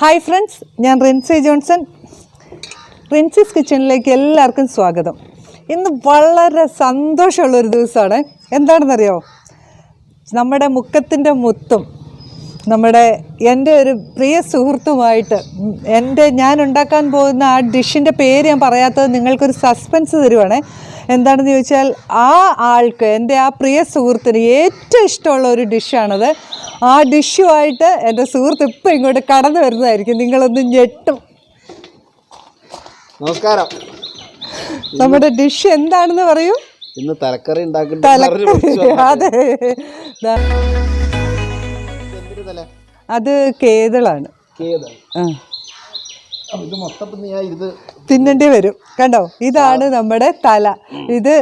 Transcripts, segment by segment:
Hi friends ഞാൻ Rincy Johnson. റിൻസിസ് കിച്ചണിലേക്ക് എല്ലാവർക്കും സ്വാഗതം. ഇന്ന് വളരെ സന്തോഷമുള്ളൊരു ദിവസമാണ്. എന്താണെന്നറിയോ? നമ്മുടെ മുക്കത്തിന്റെ മുത്തും നമ്മുടെ എന്റെ ഒരു പ്രിയ സുഹൃത്തുമായിട്ട് എന്റെ ഞാൻ ഉണ്ടാക്കാൻ പോകുന്ന ആ ഡിഷിന്റെ പേര് ഞാൻ പറയാത്തത് നിങ്ങൾക്കൊരു സസ്പെൻസ് തരുവാണേ. എന്താണെന്ന് ചോദിച്ചാൽ ആ ആൾക്ക് എന്റെ ആ പ്രിയ സുഹൃത്തിന് ഏറ്റവും ഇഷ്ടമുള്ള ഒരു ഡിഷാണത്. ആ ഡിഷുമായിട്ട് എന്റെ സുഹൃത്ത് ഇപ്പം ഇങ്ങോട്ട് കടന്നു വരുന്നതായിരിക്കും. നിങ്ങളൊന്ന് ഞെട്ടും. നമസ്കാരം. നമ്മുടെ ഡിഷ് എന്താണെന്ന് പറയൂ. ഇന്ന് തലക്കറി അതെ. അത് കേതളാണ്. ഇത് മൊത്തം ഞാൻ ഇത് തിന്നേണ്ടി വരും. കണ്ടോ? ഇതാണ് നമ്മുടെ തല. ഇത്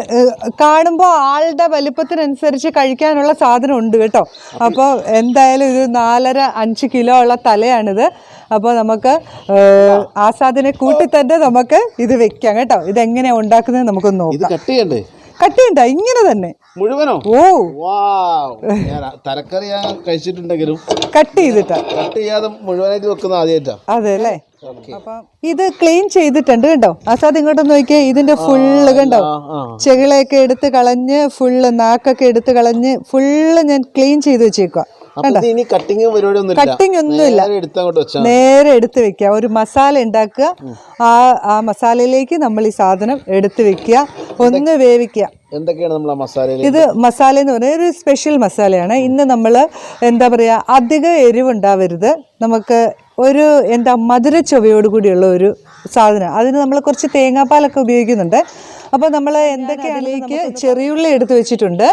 കാണുമ്പോൾ ആളുടെ വലിപ്പത്തിനനുസരിച്ച് കഴിക്കാനുള്ള സാധനം ഉണ്ട് കേട്ടോ അപ്പോൾ എന്തായാലും ഇത് നാലര അഞ്ച് കിലോ ഉള്ള തലയാണിത്. അപ്പോൾ നമുക്ക് ആസാദിനെ കൂട്ടി തന്നെ നമുക്ക് ഇത് വെക്കാം കേട്ടോ. ഇത് ഇതെങ്ങനെയാണ് ഉണ്ടാക്കുന്നത് നമുക്കൊന്ന് നോക്കാം. കട്ടിയുണ്ടോ? ഇങ്ങനെ തന്നെ. മുഴുവനോ? ഓ. തരക്കറി ഞാൻ കഴിച്ചിട്ടുണ്ടെങ്കിലും കട്ട് ചെയ്തിട്ടാ. കട്ട് ചെയ്യാതെ മുഴുവനായിട്ട് വെക്കുന്ന ആദ്യമായിട്ടാ അതെ അല്ലേ? ഇത് ക്ലീൻ ചെയ്തിട്ടുണ്ട് കണ്ടോ? ആസാദ് ഇങ്ങോട്ട് നോക്കിയേ ഇതിന്റെ ഫുള്ള് കണ്ടോ? ചെകിളയൊക്കെ എടുത്ത് കളഞ്ഞ് ഫുള്ള് നാക്കൊക്കെ എടുത്ത് കളഞ്ഞ് ഫുള്ള് ഞാൻ ക്ലീൻ ചെയ്ത് വെച്ചേക്കുക കട്ടിങ് ഒന്നുമില്ല. എടുത്ത് അങ്ങോട്ട് വെച്ചാ നേരെ എടുത്ത് വെക്കുക. ഒരു മസാല ഉണ്ടാക്കുക. ആ ആ മസാലയിലേക്ക് നമ്മൾ ഈ സാധനം എടുത്ത് വെക്കുക. ഒന്ന് വേവിക്കുക. എന്തൊക്കെയാണ് നമ്മൾ ആ മസാലയിൽ ഇത് മസാല എന്ന് പറയുന്നത് ഒരു സ്പെഷ്യൽ മസാലയാണ്. ഇന്ന് നമ്മൾ എന്താ പറയുക അധികം എരിവുണ്ടാവരുത് നമുക്ക് ഒരു എന്താ മധുര ചുവയോട് കൂടിയുള്ള ഒരു സാധനം. അതിന് നമ്മൾ കുറച്ച് തേങ്ങാപ്പാലൊക്കെ ഉപയോഗിക്കുന്നുണ്ട്. അപ്പോൾ നമ്മൾ എന്തൊക്കെയാണ് അതിലേക്ക് ചെറിയുള്ളി എടുത്ത് വെച്ചിട്ടുണ്ട്.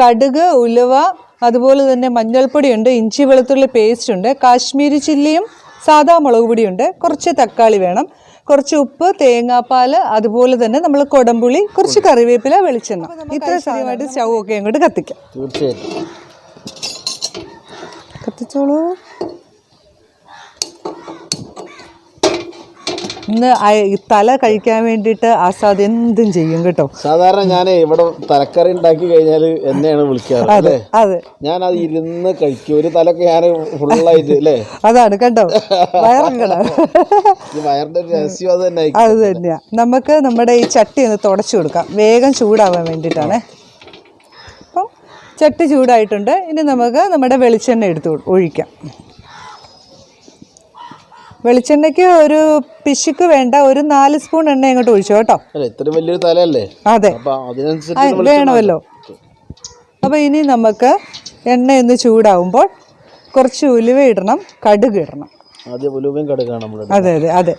കടുക് ഉലുവ അതുപോലെ തന്നെ മഞ്ഞൾപ്പൊടിയുണ്ട് ഇഞ്ചി വെളുത്തുള്ളി പേസ്റ്റ് ഉണ്ട് കാശ്മീരി ചില്ലിയും സാധാ മുളക് പൊടിയുണ്ട്. കുറച്ച് തക്കാളി വേണം. കുറച്ച് ഉപ്പ് തേങ്ങാപ്പാൽ അതുപോലെ തന്നെ നമ്മൾ കൊടംപുളി കുറച്ച് കറിവേപ്പില വെളിച്ചെണ്ണ. ഇത്ര സാധനമായിട്ട് സ്റ്റൗ ഒക്കെ അങ്ങോട്ട് കത്തിക്കാം. തീർച്ചയായിട്ടും. കത്തിച്ചോളൂ. ഇന്ന് തല കഴിക്കാൻ വേണ്ടിയിട്ട് ആസാദ് എന്തും ചെയ്യും കേട്ടോ. സാധാരണ ഞാൻ ഇവിടെ തലക്കറി ഉണ്ടാക്കി കഴിഞ്ഞാൽ എന്നെയാണ് വിളിക്കാറ് അതെ അതെ. ഞാൻ അത് ഇരുന്ന് കഴിക്കും. ഒരു തലക്ക് ഞാൻ ഫുള്ളായിട്ട് അല്ലേ? അതാണ് കണ്ടോ വയറങ്ങടാ. വയറിന്റെ രഹസ്യം അത് തന്നെ അത് തന്നെയാ. നമുക്ക് നമ്മുടെ ഈ ചട്ടി ഒന്ന് തുടച്ചു കൊടുക്കാം. വേഗം ചൂടാവാൻ വേണ്ടിയിട്ടാണ്. അപ്പം ചട്ടി ചൂടായിട്ടുണ്ട്. ഇനി നമുക്ക് നമ്മുടെ വെളിച്ചെണ്ണ എടുത്ത് ഒഴിക്കാം. വെളിച്ചെണ്ണയ്ക്ക് ഒരു പിശുക്ക് വേണ്ട ഒരു നാല് സ്പൂൺ എണ്ണ അങ്ങോട്ട് ഒഴിച്ചു കേട്ടോ? വലിയൊരു തലയല്ലേ? അതെ. വേണമല്ലോ. അപ്പോൾ ഇനി നമുക്ക് എണ്ണ ഒന്ന് ചൂടാവുമ്പോൾ കുറച്ച് ഉലുവ ഇടണം കടുക് ഇടണം. അതെ അതെ അതെ.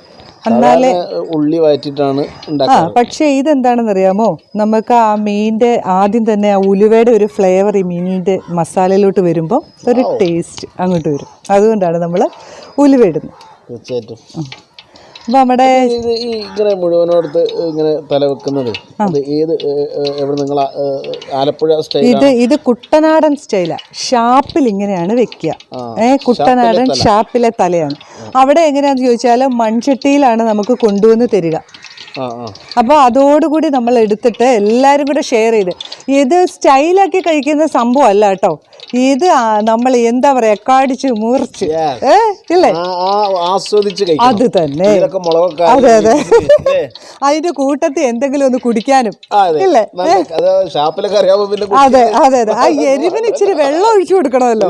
എന്നാലേ ഉള്ളി വഴറ്റിട്ടാണ് ആ പക്ഷേ ഇതെന്താണെന്ന് അറിയാമോ? നമുക്ക് ആ മീനിന്റെ ആദ്യം തന്നെ ആ ഉലുവയുടെ ഒരു ഫ്ലേവർ ഈ മീനിന്റെ മസാലയിലോട്ട് വരുമ്പോൾ ഒരു ടേസ്റ്റ് അങ്ങോട്ട് വരും. അതുകൊണ്ടാണ് നമ്മൾ ഉലുവ ഇടുന്നത്. തീർച്ചയായിട്ടും. നമ്മുടെ ഇത് ഈ ഇങ്ങനെ മുഴുവനോടത്ത് ഇങ്ങനെ തല വെക്കുന്നത് അത് ഏത് എവിടെ നിങ്ങൾ ആലപ്പുഴ സ്റ്റൈൽ ഇത് ഇത് കുട്ടനാടൻ സ്റ്റൈലാ. ഷാപ്പിൽ ഇങ്ങനെയാണ് വെക്കുക. ഏ കുട്ടനാടൻ ഷാപ്പിലെ തലയാണ്. അവിടെ എങ്ങനെയാന്ന് ചോദിച്ചാൽ മൺചട്ടിയിലാണ് നമുക്ക് കൊണ്ടുവന്ന് തരിക. അപ്പോൾ അതോടുകൂടി നമ്മൾ എടുത്തിട്ട് എല്ലാവരും കൂടെ ഷെയർ ചെയ്ത്. ഇത് സ്റ്റൈലാക്കി കഴിക്കുന്ന സംഭവം അല്ല കേട്ടോ. ഇത് നമ്മൾ എന്താ പറയാ കടിച്ച് മുറിച്ച്. ഏ ഇല്ലേ? ആസ്വദിച്ച് അത് തന്നെ. അതെ അതെ? അതിന്റെ കൂട്ടത്തിൽ എന്തെങ്കിലും ഒന്ന് കുടിക്കാനും. ഇല്ലേ? അതെ അതെ അതെ ആ എരിവിന് ഇച്ചിരി വെള്ളം ഒഴിച്ചു കൊടുക്കണമല്ലോ.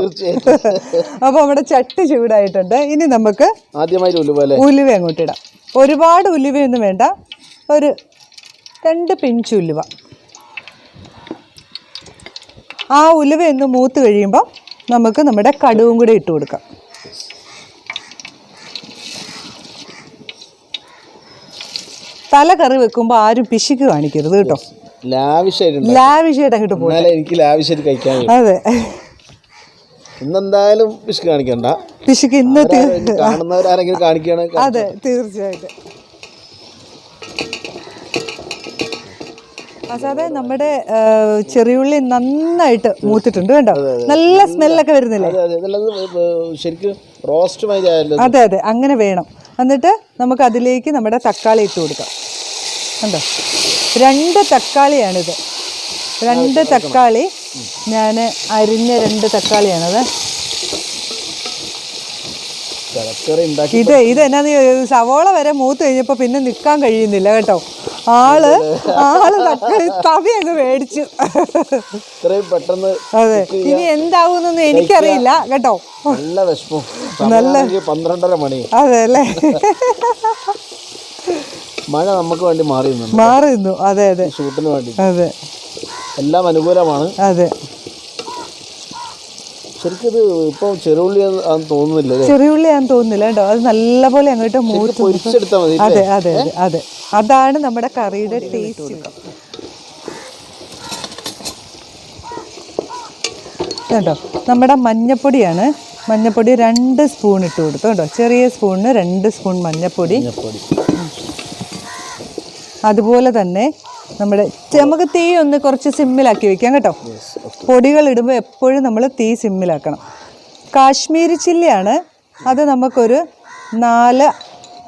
അപ്പൊ നമ്മുടെ ചട്ടി ചൂടായിട്ടുണ്ട്. ഇനി നമുക്ക് ആദ്യമായിട്ട് ഉലുവ അങ്ങോട്ടിടാം ഉലുവ അങ്ങോട്ട് ഇടാം. ഒരുപാട് ഉലുവയൊന്നും വേണ്ട. ഒരു രണ്ട് പിഞ്ച് ഉലുവ. ആ ഉലുവ ഒന്ന് മൂത്ത് കഴിയുമ്പോൾ നമുക്ക് നമ്മുടെ കടുവും കൂടെ ഇട്ട് കൊടുക്കാം. തല കറി വെക്കുമ്പോൾ ആരും പിശുക്ക് കാണിക്കരുത് കേട്ടോ. ലാവിഷായിട്ട് അങ്ങോട്ട് പോകും എനിക്ക് ലാവിഷായിട്ട് കഴിക്കാൻ അതെ. ഇന്നെന്തായാലും പിശുക്ക് കാണിക്കണ്ട. പിശുക്ക് ഇന്ന് തീ- കാണുന്നവരാരെങ്കിലും കാണിക്കുകയാണെങ്കിൽ അതെ തീർച്ചയായിട്ടും. അസാതെ നമ്മുടെ ചെറിയുള്ളി നന്നായിട്ട് മൂത്തിട്ടുണ്ട് കണ്ടോ? നല്ല സ്മെല്ലൊക്കെ വരുന്നില്ലേ? അതെ അതെ. ശരിക്കും റോസ്റ്റ് അതെ അതെ. അങ്ങനെ വേണം. എന്നിട്ട് നമുക്ക് അതിലേക്ക് നമ്മുടെ തക്കാളി ഇട്ട് കൊടുക്കാം. കണ്ടോ? രണ്ട് തക്കാളിയാണിത്. രണ്ട് തക്കാളി. ഞാൻ അരിഞ്ഞ രണ്ട് തക്കാളിയാണത്. ഇത് ഇത് എന്നാ സവോള വരെ മൂത്ത് കഴിഞ്ഞപ്പോൾ പിന്നെ നിക്കാൻ കഴിയുന്നില്ല കേട്ടോ. ആൾ ആൾ തക്കാളി തവി അങ്ങ് മേടിച്ചു. പെട്ടെന്ന് അതെ. ഇനി എന്താവുന്നൊന്നും എനിക്കറിയില്ല കേട്ടോ. നല്ല വിഷമം നല്ല പന്ത്രണ്ടര മണി. അതെ അല്ലേ? മഴ നമുക്ക് വേണ്ടി മാറി മാറി നിന്നു. അതെ അതെ. ഷൂട്ടിന് വേണ്ടി. അതെ. എല്ലാം അനുകൂലമാണ്. അതെ. ശരിക്കും ഇത് ഇപ്പൊ ചെറുള്ളി ആണെന്ന് തോന്നുന്നില്ല ചെറിയുള്ളി ആണെന്ന് തോന്നുന്നില്ല കേട്ടോ. അത് നല്ലപോലെ അങ്ങോട്ട് മൂത്ത് പൊരിച്ചെടുത്താൽ മതി അതെ അതെ അതെ അതെ. അതാണ് നമ്മുടെ കറിയുടെ ടേസ്റ്റ് കേട്ടോ നമ്മുടെ മഞ്ഞപ്പൊടിയാണ്. മഞ്ഞപ്പൊടി രണ്ട് സ്പൂൺ ഇട്ട് കൊടുത്തു കേട്ടോ ചെറിയ സ്പൂണിന് രണ്ട് സ്പൂൺ മഞ്ഞപ്പൊടി. അതുപോലെ തന്നെ നമ്മുടെ നമുക്ക് തീ ഒന്ന് കുറച്ച് സിമ്മിലാക്കി വെക്കാം കേട്ടോ. പൊടികൾ ഇടുമ്പോൾ എപ്പോഴും നമ്മൾ തീ സിമ്മിലാക്കണം. കാശ്മീരി ചില്ലിയാണ്. അത് നമുക്കൊരു നാല്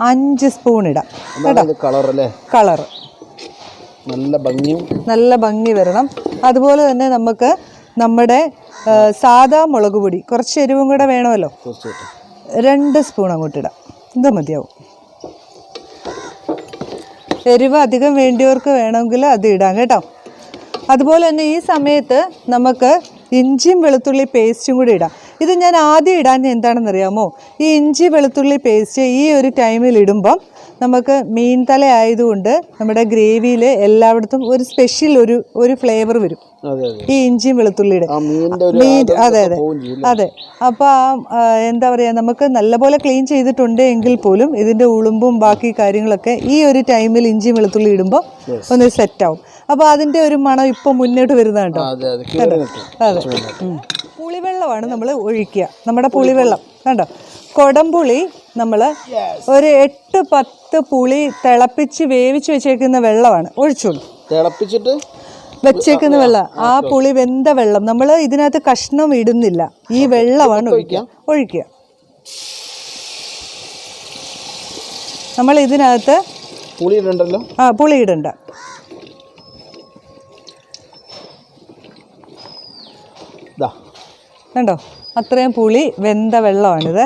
അഞ്ച് സ്പൂൺ ഇടാം. കളർ അല്ലേ? കളർ നല്ല ഭംഗിയും. നല്ല ഭംഗി വരണം. അതുപോലെ തന്നെ നമുക്ക് നമ്മുടെ സാധാ മുളക് പൊടി കുറച്ച് എരിവും കൂടെ വേണമല്ലോ. രണ്ട് സ്പൂൺ അങ്ങോട്ട് ഇടാം. ഇത് മതിയാവും. എരിവ് അധികം വേണ്ടിയവർക്ക് വേണമെങ്കിൽ അത് ഇടാം കേട്ടോ. അതുപോലെ തന്നെ ഈ സമയത്ത് നമുക്ക് ഇഞ്ചിയും വെളുത്തുള്ളി പേസ്റ്റും കൂടി ഇടാം. ഇത് ഞാൻ ആദ്യം ഇടാൻ എന്താണെന്നറിയാമോ? ഈ ഇഞ്ചി വെളുത്തുള്ളി പേസ്റ്റ് ഈ ഒരു ടൈമിൽ ഇടുമ്പം നമുക്ക് മീൻ തല ആയതുകൊണ്ട് നമ്മുടെ ഗ്രേവിയിൽ എല്ലായിടത്തും ഒരു സ്പെഷ്യൽ ഒരു ഒരു ഫ്ലേവർ വരും. ഈ ഇഞ്ചിയും വെളുത്തുള്ളിയുടെ. മീൻ അതെ അതെ. അതെ. അപ്പോൾ എന്താ പറയുക നമുക്ക് നല്ലപോലെ ക്ലീൻ ചെയ്തിട്ടുണ്ട് എങ്കിൽ പോലും ഇതിന്റെ ഉളുമ്പും ബാക്കി കാര്യങ്ങളൊക്കെ ഈ ഒരു ടൈമിൽ ഇഞ്ചിയും വെളുത്തുള്ളി ഇടുമ്പോൾ ഒന്ന് സെറ്റ് ആവും. അപ്പോൾ അതിന്റെ ഒരു മണം ഇപ്പം മുന്നോട്ട് വരുന്നതാണ് കേട്ടോ. അതെ പുളിവെള്ളമാണ് നമ്മൾ ഒഴിക്കുക. നമ്മുടെ പുളിവെള്ളം. കണ്ടോ? കൊടംപുളി നമ്മൾ ഒരു എട്ട് പത്ത് പുളി തിളപ്പിച്ച് വേവിച്ച് വെച്ചേക്കുന്ന വെള്ളമാണ്. ഒഴിച്ചോളൂ. തിളപ്പിച്ചിട്ട്? വെച്ചേക്കുന്ന വെള്ളം. ആ പുളി വെന്ത വെള്ളം. നമ്മൾ ഇതിനകത്ത് കഷ്ണം ഇടുന്നില്ല. ഈ വെള്ളമാണ് ഒഴിക്കുക. ഒഴിക്കുക. നമ്മൾ ഇതിനകത്ത് പുളി ഇടണ്ടല്ലോ? ആ പുളി ഇടണ്ട. കണ്ടോ? അത്രയും പുളി വെന്ത വെള്ളമാണിത്.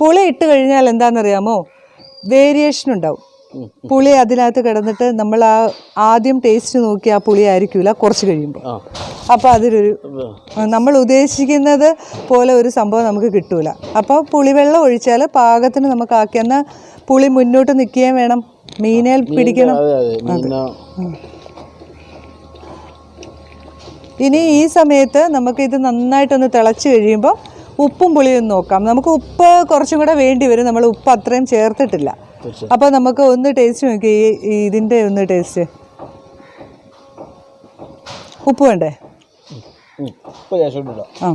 പുളി ഇട്ട് കഴിഞ്ഞാൽ എന്താണെന്നറിയാമോ? വേരിയേഷൻ ഉണ്ടാവും. പുളി അതിനകത്ത് കിടന്നിട്ട് നമ്മൾ ആ ആദ്യം ടേസ്റ്റ് നോക്കി ആ പുളി ആയിരിക്കില്ല കുറച്ച് കഴിയുമ്പോൾ. അപ്പോൾ അതിലൊരു നമ്മൾ ഉദ്ദേശിക്കുന്നത് പോലെ ഒരു സംഭവം നമുക്ക് കിട്ടൂല. അപ്പോൾ പുളിവെള്ളം ഒഴിച്ചാൽ പാകത്തിന് നമുക്ക് ആക്കിയെന്ന പുളി മുന്നോട്ട് നിൽക്കുകയും വേണം. മീനേൽ പിടിക്കണം. ഇനി ഈ സമയത്ത് നമുക്ക് ഇത് നന്നായിട്ടൊന്ന് തിളച്ച് കഴിയുമ്പോൾ ഉപ്പും പുളിയും ഒന്ന് നോക്കാം. നമുക്ക് ഉപ്പ് കുറച്ചും കൂടെ വേണ്ടി വരും. നമ്മൾ ഉപ്പ് അത്രയും ചേർത്തിട്ടില്ല. അപ്പോൾ നമുക്ക് ഒന്ന് ടേസ്റ്റ് നോക്കി ഇതിന്റെ ഒന്ന് ടേസ്റ്റ് ഉപ്പ് വേണ്ടേ? ആ.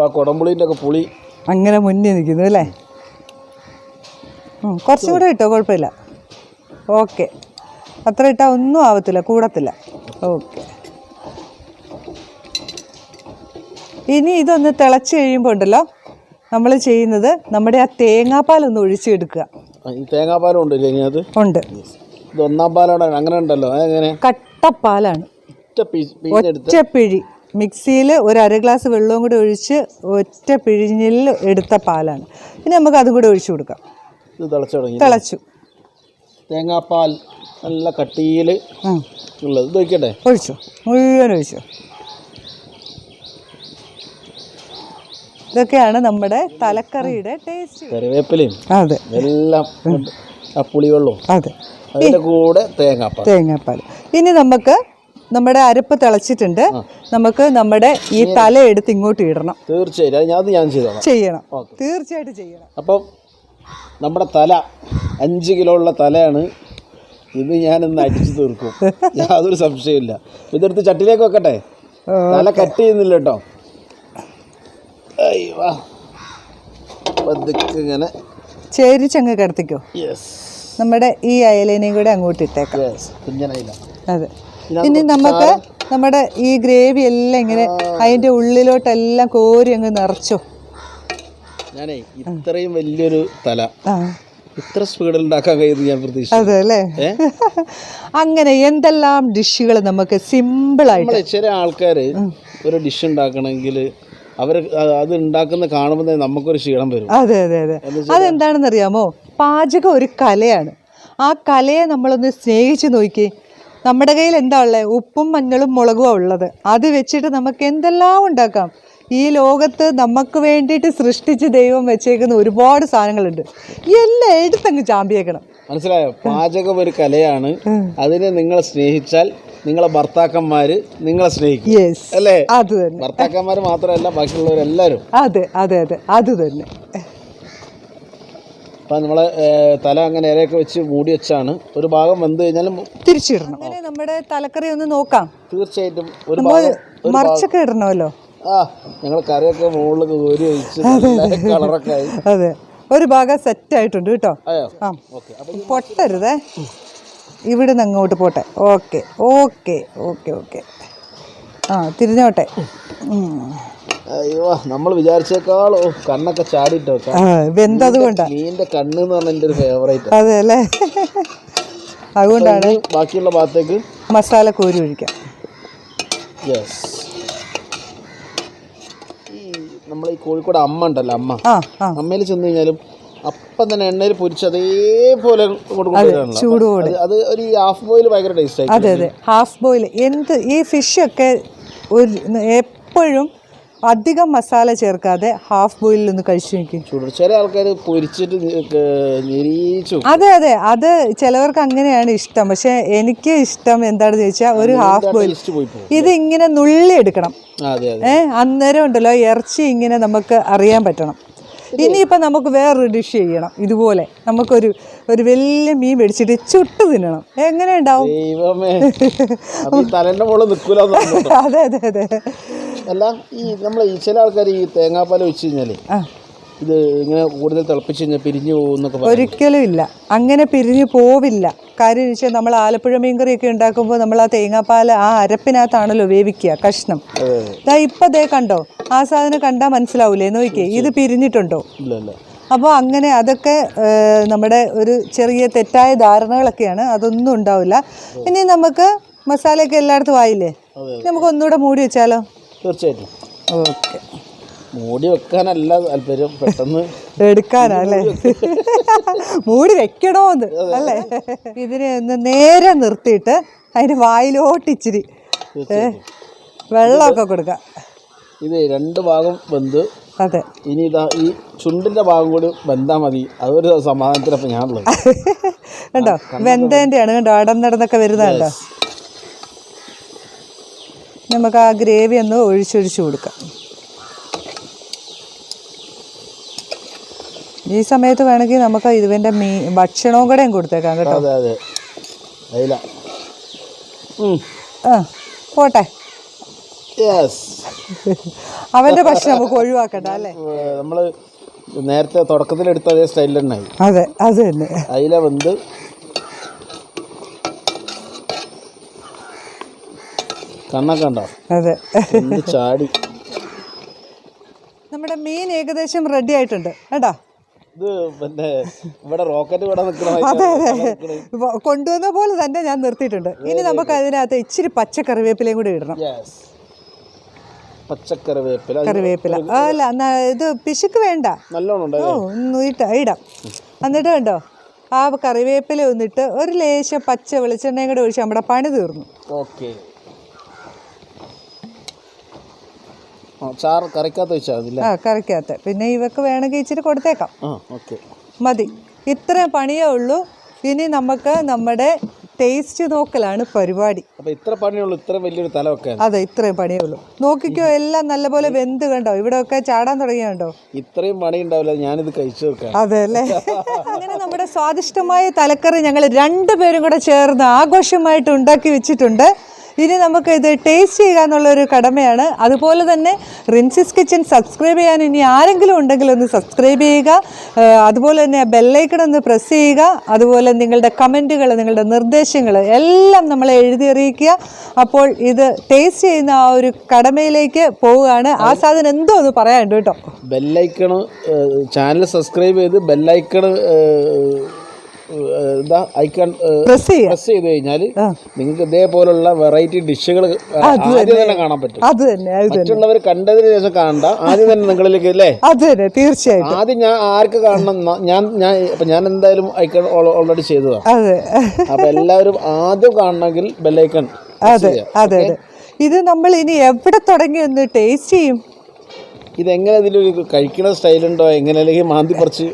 ഒക്കെ പുളി. അങ്ങനെ മുന്നിൽ നിൽക്കുന്നു അല്ലേ? കുറച്ചും കൂടെ ഇട്ടോ കുഴപ്പമില്ല. ഓക്കെ അത്ര ഇട്ടാൽ ഒന്നും ആവത്തില്ല കൂടത്തില്ല. ഓക്കെ ഇനി ഇതൊന്ന് തിളച്ച് കഴിയുമ്പോൾ ഉണ്ടല്ലോ നമ്മൾ ചെയ്യുന്നത് നമ്മുടെ ആ തേങ്ങാപ്പാലൊന്ന് ഒഴിച്ചെടുക്കുക. തേങ്ങാപ്പാലും ഉണ്ടല്ലേ അത്? ഉണ്ട്. ഇത് ഒന്നാം പാലാണ് അങ്ങനെ ഉണ്ടല്ലോ. കട്ടപ്പാലാണ്. ഒറ്റ പിഴി. മിക്സിയിൽ ഒരു അര ഗ്ലാസ് വെള്ളവും കൂടി ഒഴിച്ച് ഒറ്റ പിഴിഞ്ഞിൽ എടുത്ത പാലാണ്. ഇനി നമുക്ക് അതും കൂടി ഒഴിച്ചു കൊടുക്കാം. തിളച്ചു തേങ്ങാപ്പാൽ നല്ല കട്ടിയിൽ ഉള്ളത്. ഇത് ഒഴിച്ചു. മുഴുവൻ ഒഴിച്ചു. ഇതൊക്കെയാണ് നമ്മുടെ തലക്കറിയുടെ ടേസ്റ്റ് കറിവേപ്പിലയും അതെ. എല്ലാം പുളിവെള്ളവും. അതെ. അതിന്റെ കൂടെ തേങ്ങാപ്പാൽ. തേങ്ങാപ്പാൽ. ഇനി നമുക്ക് നമ്മുടെ അരപ്പ് തിളച്ചിട്ടുണ്ട്. നമുക്ക് നമ്മുടെ ഈ തല എടുത്ത് ഇങ്ങോട്ട് ഇടണം. തീർച്ചയായിട്ടും. ഞാൻ ചെയ്യണം. ഓക്കെ. തീർച്ചയായിട്ടും ചെയ്യണം. അപ്പം നമ്മുടെ തല അഞ്ച് കിലോ ഉള്ള തലയാണ് ഇത് ഞാനൊന്ന് അടിച്ചു തീർക്കും. യാതൊരു സംശയമില്ല ഇതെടുത്ത് ചട്ടിലേക്ക് വെക്കട്ടെ? തല കട്ട് ചെയ്യുന്നില്ല കേട്ടോ. അയ്യോ. ചേരിച്ചങ്ങ് കിടത്തിക്കോ. യെസ് നമ്മുടെ ഈ അയലേനെയും കൂടെ അങ്ങോട്ട് ഇട്ടേക്കാം. അതെ. ഇനി നമുക്ക് നമ്മുടെ ഈ ഗ്രേവി എല്ലാം ഇങ്ങനെ അതിന്റെ ഉള്ളിലോട്ടെല്ലാം കോരി അങ്ങ് നിറച്ചോ. ഞാനേ ഇത്രയും വലിയൊരു തല. ആ. ഇത്ര സ്പീഡിൽ ഉണ്ടാക്കാൻ കഴിയുമെന്ന് ഞാൻ പ്രതീക്ഷിച്ചു അതെ അല്ലേ? അങ്ങനെ എന്തെല്ലാം ഡിഷുകൾ നമുക്ക് സിമ്പിളായിട്ട് ആയിട്ട് ചില ആൾക്കാർ ഒരു ഡിഷ് ഉണ്ടാക്കണമെങ്കിൽ അവർ അത് ഉണ്ടാക്കുന്ന കാണുമ്പോൾ തന്നെ നമുക്കൊരു ക്ഷീണം വരും. അതെ അതെ അതെ. അതെന്താണെന്ന് അറിയാമോ പാചകം ഒരു കലയാണ്. ആ കലയെ നമ്മളൊന്ന് സ്നേഹിച്ച് നോക്കി. നമ്മുടെ കയ്യിൽ എന്താ ഉള്ളത് ഉപ്പും മഞ്ഞളും മുളകും ഉള്ളത്. അത് വെച്ചിട്ട് നമുക്ക് എന്തെല്ലാം ഉണ്ടാക്കാം? ഈ ലോകത്ത് നമുക്ക് വേണ്ടിയിട്ട് സൃഷ്ടിച്ച് ദൈവം വെച്ചേക്കുന്ന ഒരുപാട് സാധനങ്ങളുണ്ട്. എല്ലാം എടുത്തങ്ങ് ചാമ്പിയേക്കണം. മനസ്സിലായോ? പാചകം ഒരു കലയാണ്. അതിനെ നിങ്ങൾ സ്നേഹിച്ചാൽ നിങ്ങളെ ഭർത്താക്കന്മാര് നിങ്ങളെ സ്നേഹിക്കും. അല്ലേ? അത് തന്നെ. ഭർത്താക്കന്മാർ മാത്രമല്ല ബാക്കിയുള്ളവരെല്ലാവരും അതെ അതെ അതെ. അത് തന്നെ. അപ്പം നമ്മളെ തല അങ്ങനെ ഇലയൊക്കെ വെച്ച് മൂടി വെച്ചാണ് ഒരു ഭാഗം വെന്ത് കഴിഞ്ഞാലും തിരിച്ചിടണം. നമ്മുടെ തലക്കറി ഒന്ന് നോക്കാം. തീർച്ചയായിട്ടും ഒരു ഭാഗം മറിച്ചൊക്കെ ഇടണമല്ലോ. ആ ഞങ്ങൾ കറിയൊക്കെ മുകളിൽ കോരി വെച്ച് നല്ല കളറൊക്കെ ആയി. അതെ. ഒരു ഭാഗം സെറ്റ് ആയിട്ടുണ്ട് കേട്ടോ. പൊട്ടരുതേ. ഇവിടുന്ന് അങ്ങോട്ട് പോട്ടെ. Okay okay okay okay. ആ തിരിഞ്ഞോട്ടെ. അയ്യോ നമ്മൾ വിചാരിച്ചേക്കാളോ കണ്ണൊക്കെ ചാടിട്ടോ ആ വെന്തത് കൊണ്ടാ മീനിന്റെ കണ്ണ് എന്ന് പറഞ്ഞ എന്റെ ഒരു ഫേവറേറ്റ് അതെ അല്ലേ അതുകൊണ്ടാണ് ബാക്കിയുള്ള ഭാഗത്തേക്ക് മസാല കോരി ഒഴിക്കാം. യെസ് നമ്മൾ ഈ കോഴിക്കോട് അമ്മ ഉണ്ടല്ലോ അമ്മ. അമ്മയിൽ ചെന്ന് കഴിഞ്ഞാലും അപ്പം തന്നെ എണ്ണയിൽ പൊരിച്ച് അതേപോലെ ചൂടോടെ അത് ഒരു ഹാഫ് ബോയിൽ ഭയങ്കര ടേസ്റ്റ് അതെ അതെ. ഹാഫ് ബോയിൽ എന്ത് ഈ ഫിഷൊക്കെ ഒരു എപ്പോഴും അധികം മസാല ചേർക്കാതെ ഹാഫ് ബോയിലിൽ ഒന്ന് കഴിച്ചു നോക്കി. ചില ആൾക്കാർ പൊരിച്ചിട്ട് നിരീച്ചു അതെ അതെ. അത് ചിലവർക്ക് അങ്ങനെയാണ് ഇഷ്ടം. പക്ഷെ എനിക്ക് ഇഷ്ടം എന്താണെന്ന് ചോദിച്ചാൽ ഒരു ഹാഫ് ബോയിൽ ഇത് ഇങ്ങനെ നുള്ളി എടുക്കണം. ഏഹ് അന്നേരം ഉണ്ടല്ലോ ഇറച്ചി ഇങ്ങനെ നമുക്ക് അറിയാൻ പറ്റണം. ഇനിയിപ്പോൾ നമുക്ക് വേറൊരു ഡിഷ് ചെയ്യണം. ഇതുപോലെ നമുക്കൊരു ഒരു വലിയ മീൻ മേടിച്ചിട്ട് ചുട്ട് തിന്നണം. എങ്ങനെ ഉണ്ടാവും അത് അതെ അതെ അല്ല ഈ നമ്മൾ ചില ആൾക്കാർ ഈ തേങ്ങാപ്പാൽ വെച്ച് കഴിഞ്ഞാൽ ആ. ഇത് ഇങ്ങനെ കൂടുതൽ തിളപ്പിച്ച് കഴിഞ്ഞാൽ പിരിഞ്ഞു പോകുന്നൊക്കെ ഒരിക്കലും ഇല്ല. അങ്ങനെ പിരിഞ്ഞു പോവില്ല. കാര്യം വെച്ചാൽ നമ്മൾ ആലപ്പുഴ മീൻകറിയൊക്കെ ഉണ്ടാക്കുമ്പോൾ നമ്മൾ ആ തേങ്ങാപ്പാൽ ആ അരപ്പിനകത്താണല്ലോ വേവിക്കുക കഷ്ണം. ദാ ഇപ്പം ദേ കണ്ടോ? ആ സാധനം കണ്ടാൽ മനസ്സിലാവൂലേ? നോക്കിയേ ഇത് പിരിഞ്ഞിട്ടുണ്ടോ? അപ്പോൾ അങ്ങനെ അതൊക്കെ നമ്മുടെ ഒരു ചെറിയ തെറ്റായ ധാരണകളൊക്കെയാണ്. അതൊന്നും ഉണ്ടാവില്ല. ഇനി നമുക്ക് മസാലയൊക്കെ എല്ലായിടത്തും ആയില്ലേ? നമുക്ക് ഒന്നുകൂടെ മൂടി വെച്ചാലോ? തീർച്ചയായിട്ടും. ഓക്കെ. മൂടി വെക്കാനല്ല താല്പര്യം പെട്ടെന്ന് എടുക്കാനല്ലേ മൂടി വെക്കണോന്ന് അല്ലേ? ഇതിനെ ഒന്ന് നേരെ നിർത്തിയിട്ട് അതിന്റെ വായിലോട്ട് ഇച്ചിരി ഏ, വെള്ളമൊക്കെ കൊടുക്കാം. ഇത് രണ്ട് ഭാഗം വെന്ത് അതെ. ഇനി ഇതാ ഈ ചുണ്ടിന്റെ ഭാഗം കൂടി വെന്താ മതി. അതൊരു സമാധാനത്തിനപ്പം ഞാനുള്ളത്. കണ്ടോ? വെന്തേന്റെയാണ് കണ്ടോ? അടന്നിടന്നൊക്കെ വരുന്നുണ്ടോ നമുക്ക് ആ ഗ്രേവി ഒന്ന് ഒഴിച്ചൊഴിച്ചു കൊടുക്കാം. ഈ സമയത്ത് വേണമെങ്കിൽ നമുക്ക് ഇതിന്റെ മീ ഭക്ഷണവും കൂടെയും കൊടുത്തേക്കാം കേട്ടോ. അതെ അതെ. അതില ആ പോട്ടെ. അവന്റെ ഭക്ഷണം നമുക്ക് ഒഴിവാക്കണ്ട അല്ലേ? നമ്മൾ നേരത്തെ തുടക്കത്തിലെടുത്ത അതേ സ്റ്റൈലിൽ തന്നെ അതെ അത് തന്നെ. അയില വെന്ത് കണ്ണൊക്കെ ഉണ്ടോ അതെ. ചാടി. നമ്മുടെ മീൻ ഏകദേശം റെഡി ആയിട്ടുണ്ട് കേട്ടോ? ഇത് പിന്നെ ഇവിടെ റോക്കറ്റ് ഇവിടെ അതെ അതെ. കൊണ്ടുവന്ന പോലെ തന്നെ ഞാൻ നിർത്തിയിട്ടുണ്ട്. ഇനി നമുക്ക് അതിനകത്ത് ഇച്ചിരി പച്ച കറിവേപ്പിലയും കൂടി ഇടണം. യെസ് പച്ചക്കറി വേപ്പില കറിവേപ്പില. അല്ല ഇത് പിശുക്ക് വേണ്ട. നല്ലോണം ഓ ഇട്ട ഇടാം. എന്നിട്ട് കണ്ടോ? ആ കറിവേപ്പില ഒന്നിട്ട് ഒരു ലേശം പച്ച വെളിച്ചെണ്ണയും കൂടെ ഒഴിച്ച് നമ്മുടെ പണി തീർന്നു. ഓക്കെ ചാറ് കറിക്കകത്ത് വെച്ചാൽ മതി ആ കറിക്കകത്ത്. പിന്നെ ഇവക്ക് വേണമെങ്കിൽ ഇച്ചിരി കൊടുത്തേക്കാം. ആ ഓക്കെ. മതി. ഇത്ര പണിയേ ഉള്ളൂ. ഇനി നമുക്ക് നമ്മുടെ ടേസ്റ്റ് നോക്കലാണ് പരിപാടി. ഇത്ര പണിയുള്ളൂ ഇത്ര വലിയൊരു തലമൊക്കെ അതെ ഇത്രയും പണിയേ ഉള്ളൂ. നോക്കിക്കോ എല്ലാം നല്ലപോലെ വെന്ത് കണ്ടോ? ഇവിടെ ഒക്കെ ചാടാൻ തുടങ്ങിയുണ്ടോ ഇത്രയും പണി ഉണ്ടാവില്ല ഞാനിത് കഴിച്ചു അതെ അല്ലേ? അങ്ങനെ നമ്മുടെ സ്വാദിഷ്ടമായ തലക്കറി ഞങ്ങൾ രണ്ടുപേരും കൂടെ ചേർന്ന് ആഘോഷമായിട്ട് ഉണ്ടാക്കി വെച്ചിട്ടുണ്ട്. ഇനി നമുക്ക് ഇത് ടേസ്റ്റ് ചെയ്യുക എന്നുള്ളൊരു കടമയാണ്. അതുപോലെ തന്നെ റിൻസിസ് കിച്ചൻ സബ്സ്ക്രൈബ് ചെയ്യാൻ ഇനി ആരെങ്കിലും ഉണ്ടെങ്കിൽ ഒന്ന് സബ്സ്ക്രൈബ് ചെയ്യുക. അതുപോലെ തന്നെ ബെല്ലൈക്കൺ ഒന്ന് പ്രസ് ചെയ്യുക. അതുപോലെ നിങ്ങളുടെ കമന്റുകൾ നിങ്ങളുടെ നിർദ്ദേശങ്ങൾ എല്ലാം നമ്മളെ എഴുതി അറിയിക്കുക. അപ്പോൾ ഇത് ടേസ്റ്റ് ചെയ്യുന്ന ആ ഒരു കടമയിലേക്ക് പോവുകയാണ്. ആ സാധനം എന്തോ ഒന്ന് പറയാനുണ്ട് കേട്ടോ. ബെല്ലൈക്കണ് ചാനൽ സബ്സ്ക്രൈബ് ചെയ്ത് ബെല്ലൈക്കണ് എന്താ ഐക്കൺ പ്രസ് പ്രസ് ചെയ്ത് കഴിഞ്ഞാൽ നിങ്ങൾക്ക് ഇതേപോലുള്ള വെറൈറ്റി ഡിഷുകൾ ആദ്യം തന്നെ. കാണാൻ പറ്റും. അത് തന്നെ മറ്റുള്ളവർ കണ്ടതിന് ശേഷം കാണണ്ട. ആദ്യം തന്നെ നിങ്ങളിലേക്ക് അല്ലേ? അത് തന്നെ തീർച്ചയായിട്ടും. ആദ്യം ഞാൻ ആർക്ക് കാണണം? ഞാൻ ഞാൻ ഇപ്പൊ ഞാൻ എന്തായാലും ഐക്കൺ ഓൾറെഡി ചെയ്തതാണ് അതെ. അപ്പൊ എല്ലാവരും ആദ്യം കാണണമെങ്കിൽ ബെല്ലൈക്കൺ അതെ അതെ അതെ. ഇത് നമ്മൾ ഇനി എവിടെ തുടങ്ങി ഒന്ന് ടേസ്റ്റ് ചെയ്യും? ഇതെങ്ങനെ ഇതിലൊരു കഴിക്കുന്ന സ്റ്റൈലുണ്ടോ? എങ്ങനെ അല്ലെങ്കിൽ മാന്തി പറിച്ച്?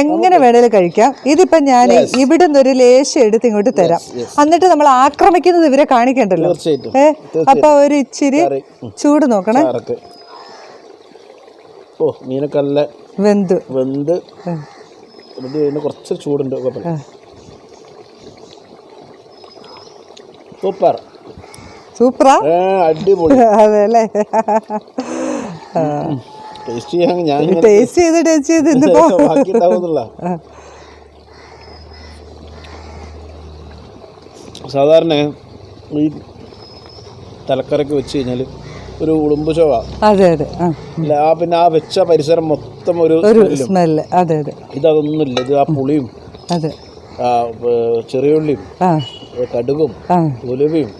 എങ്ങനെ വേണേലും കഴിക്കാം. ഇതിപ്പോ ഞാൻ ഇവിടെ നിന്ന് ഒരു ലേശം എടുത്ത് ഇങ്ങോട്ട് തരാം. എന്നിട്ട് നമ്മൾ ആക്രമിക്കുന്നത് ഇവരെ കാണിക്കണ്ടല്ലോ. ഏ? അപ്പൊ ഒരു ഇച്ചിരി ചൂട് നോക്കണേ. ഓ മീനൊക്കെ നല്ല വെന്തു. വെന്ത്. വെന്ത് കുറച്ച് ചൂടുണ്ട്. സൂപ്പർ. സൂപ്പറാ? അടിപൊളി. അതെ അല്ലേ? ടേസ്റ്റ് ചെയ്യാൻ ഞാൻ ടേസ്റ്റ് ചെയ്ത് ടേസ്റ്റ് ചെയ്ത് ഇന്നിപ്പോ ബാക്കി ഉണ്ടാവുന്നില്ല സാധാരണ ഈ തലക്കറക്ക് വെച്ച് കഴിഞ്ഞാൽ ഒരു ഉളുമ്പ് ചൊവ. അതെ അതെ. ആ. പിന്നെ ആ വെച്ച പരിസരം മൊത്തം ഒരു ഒരു സ്മെല്ല്. അതെ അതെ. ഇതൊന്നുമില്ല ഇത് ആ പുളിയും അതെ. ചെറിയുള്ളിയും കടുകും ഉലുവയും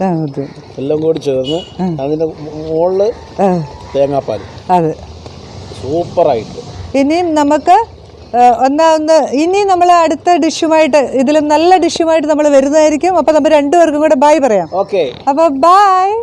എല്ലാം കൂടി ചേർന്ന് അതിന്റെ മുകളിൽ തേങ്ങാപ്പാൽ അതെ. സൂപ്പറായിട്ട്. ഇനിയും നമുക്ക് ഒന്നാ ഒന്ന് ഇനി നമ്മൾ അടുത്ത ഡിഷുമായിട്ട് ഇതിലും നല്ല ഡിഷുമായിട്ട് നമ്മൾ വരുന്നതായിരിക്കും. അപ്പോൾ നമ്മൾ രണ്ടുപേർക്കും കൂടെ ബൈ പറയാം. ഓക്കെ. അപ്പോൾ ബായ്